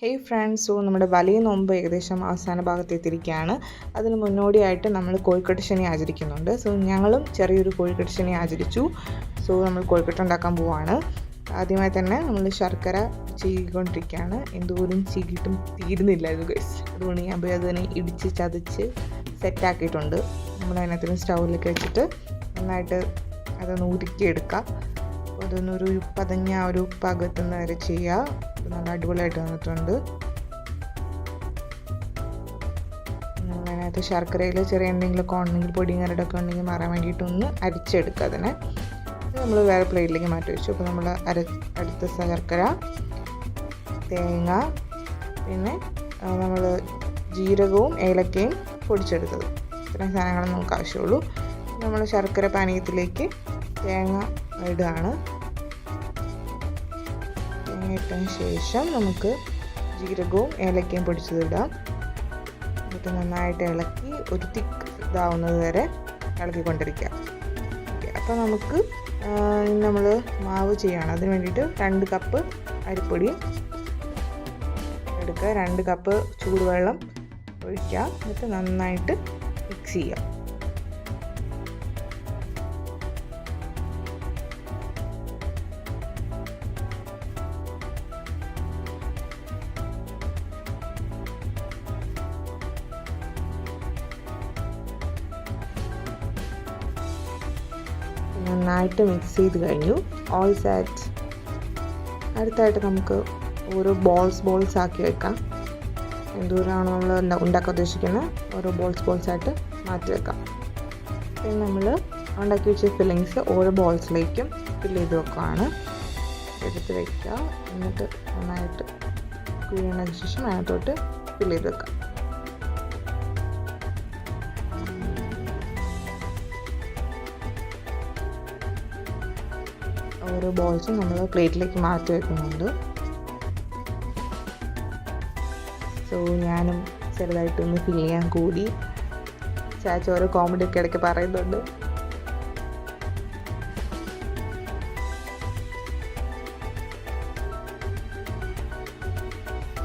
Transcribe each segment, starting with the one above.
Hey friends നമ്മുടെ വലിയ നോമ്പ് ഏകദേശം അവസാന ഭാഗത്ത് എത്തിയിരിക്കുകയാണ്. അതിന് മുന്നോടിയായിട്ട് നമ്മൾ കോഴിക്കട്ട് ശനി ആചരിക്കുന്നുണ്ട്. സോ ഞങ്ങളും ചെറിയൊരു കോഴിക്കട്ട് ശനി ആചരിച്ചു. സോ നമ്മൾ കോഴിക്കട്ട് ഉണ്ടാക്കാൻ പോവാണ്. ആദ്യമായി തന്നെ നമ്മൾ ശർക്കര ചീകിക്കൊണ്ടിരിക്കുകയാണ്. എന്തോരം ചീകിയിട്ടും തീരുന്നില്ലായിരുന്നു ഗൈസ് അതുകൊണ്ട് ഞാൻ പോയി അതിനെ ഇടിച്ച് ചതച്ച് സെറ്റാക്കിയിട്ടുണ്ട് നമ്മൾ അതിനകത്തിന് സ്റ്റൗവിലേക്ക് വെച്ചിട്ട് നന്നായിട്ട് അതൊന്ന് ഉരുക്കിയെടുക്കുക അതൊന്നൊരു പതഞ്ഞ ഒരു പാകത്തുനിന്ന് വരെ ചെയ്യുക. നല്ല അടിപൊളിയായിട്ട് വന്നിട്ടുണ്ട്. അതിനകത്ത് ശർക്കരയിൽ ചെറിയ എന്തെങ്കിലും ഉണ്ടെങ്കിൽ പൊടിയും കരടൊക്കെ ഉണ്ടെങ്കിൽ മാറാൻ വേണ്ടിയിട്ടൊന്ന് അരിച്ചെടുക്കുക അതിനെ. നമ്മൾ വേറെ പ്ലേറ്റിലേക്ക് മാറ്റി വെച്ചു. അപ്പോൾ നമ്മൾ അര അടുത്ത ശർക്കര തേങ്ങ പിന്നെ നമ്മൾ ജീരകവും ഏലക്കയും പൊടിച്ചെടുത്തത്. ഇത്രയും സാധനങ്ങൾ നമുക്ക് ആവശ്യമുള്ളൂ. നമ്മൾ ശർക്കര പാനീയത്തിലേക്ക് തേങ്ങ ഇടുകയാണ് തേങ്ങ ഇട്ടതിന് ശേഷം നമുക്ക് ജീരകവും ഏലക്കയും പൊടിച്ചത് ഇടാം. എന്നിട്ട് നന്നായിട്ട് ഇളക്കി ഒരു തിക്ക് ഇതാവുന്നത് വരെ ഇളക്കിക്കൊണ്ടിരിക്കുക അപ്പോൾ നമുക്ക് നമ്മൾ മാവ് ചെയ്യണം. അതിന് വേണ്ടിയിട്ട് രണ്ട് കപ്പ് അരിപ്പൊടി എടുക്കുക. രണ്ട് കപ്പ് ചൂടുവെള്ളം ഒഴിക്കുക. എന്നിട്ട് നന്നായിട്ട് മിക്സ് ചെയ്യുക നന്നായിട്ട് മിക്സ് ചെയ്ത് കഴിഞ്ഞു. ഓൾ സാറ്റ് അടുത്തായിട്ട് നമുക്ക് ഓരോ ബോൾസ് ബോൾസ് ആക്കി വെക്കാം. എന്തോരമാണ് നമ്മൾ ഉണ്ടാക്കാൻ ഉദ്ദേശിക്കുന്നത് ഓരോ ബോൾസ് ബോൾസ് ആയിട്ട് മാറ്റി വെക്കാം. പിന്നെ നമ്മൾ ഉണ്ടാക്കി വെച്ച ഫില്ലിങ്സ് ഓരോ ബോൾസിലേക്കും ഫില്ല് ചെയ്ത് വെക്കുകയാണ് എടുത്ത് വയ്ക്കുക എന്നിട്ട് നന്നായിട്ട് ക്ലീൻ ആയതിനു ശേഷം അതിനകത്തോട്ട് ഫില്ല് ചെയ്ത് വെക്കാം. ഓരോ ബോൾസും നമ്മൾ പ്ലേറ്റിലേക്ക് മാറ്റി വെക്കുന്നുണ്ട്. സോ ഞാനും ചെറുതായിട്ടൊന്ന് ഫീൽ ചെയ്യാൻ കൂടി. ചാച്ച ഓരോ കോമഡി ഒക്കെ ഇടയ്ക്ക് പറയുന്നുണ്ട്.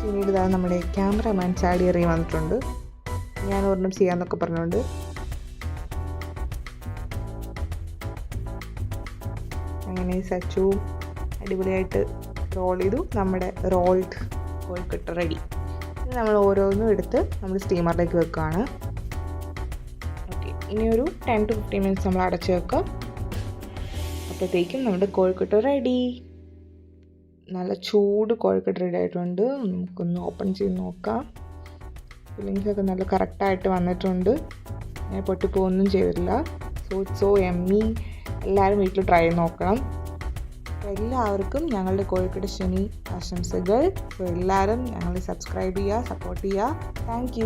പിന്നീട് ഇതാ നമ്മുടെ ക്യാമറമാൻ ചാടി ഇറങ്ങി വന്നിട്ടുണ്ട്. ഞാൻ ഒരെണ്ണം ചെയ്യാമെന്നൊക്കെ പറഞ്ഞുകൊണ്ട് അങ്ങനെ സച്ചു അടിപൊളിയായിട്ട് റോൾ ചെയ്തു. നമ്മുടെ റോൾഡ് കോഴിക്കട്ട റെഡി ഇനി നമ്മൾ ഓരോന്നും എടുത്ത് നമ്മൾ സ്റ്റീമറിലേക്ക് വെക്കുകയാണ് ഓക്കെ ഇനി ഒരു ടെൻ ടു ഫിഫ്റ്റീൻ മിനിറ്റ്സ് നമ്മൾ അടച്ച് വെക്കാം. അപ്പോഴത്തേക്കും നമ്മുടെ കോഴിക്കട്ട റെഡി നല്ല ചൂട് കോഴിക്കട്ട റെഡി ആയിട്ടുണ്ട്. നമുക്കൊന്ന് ഓപ്പൺ ചെയ്ത് നോക്കാം. ഫില്ലിങ്സൊക്കെ നല്ല കറക്റ്റായിട്ട് വന്നിട്ടുണ്ട്. ഞാൻ പൊട്ടിപ്പോ ഒന്നും ചെയ്തിട്ടില്ല. സോ ഇറ്റ് സോ എമ്മി എല്ലാവരും വീട്ടിൽ ട്രൈ നോക്കണം. എല്ലാവർക്കും ഞങ്ങളുടെ കോഴിക്കോട് ശനി ആശംസകൾ. എല്ലാവരും ഞങ്ങളെ സബ്സ്ക്രൈബ് ചെയ്യുക സപ്പോർട്ട് ചെയ്യുക. താങ്ക്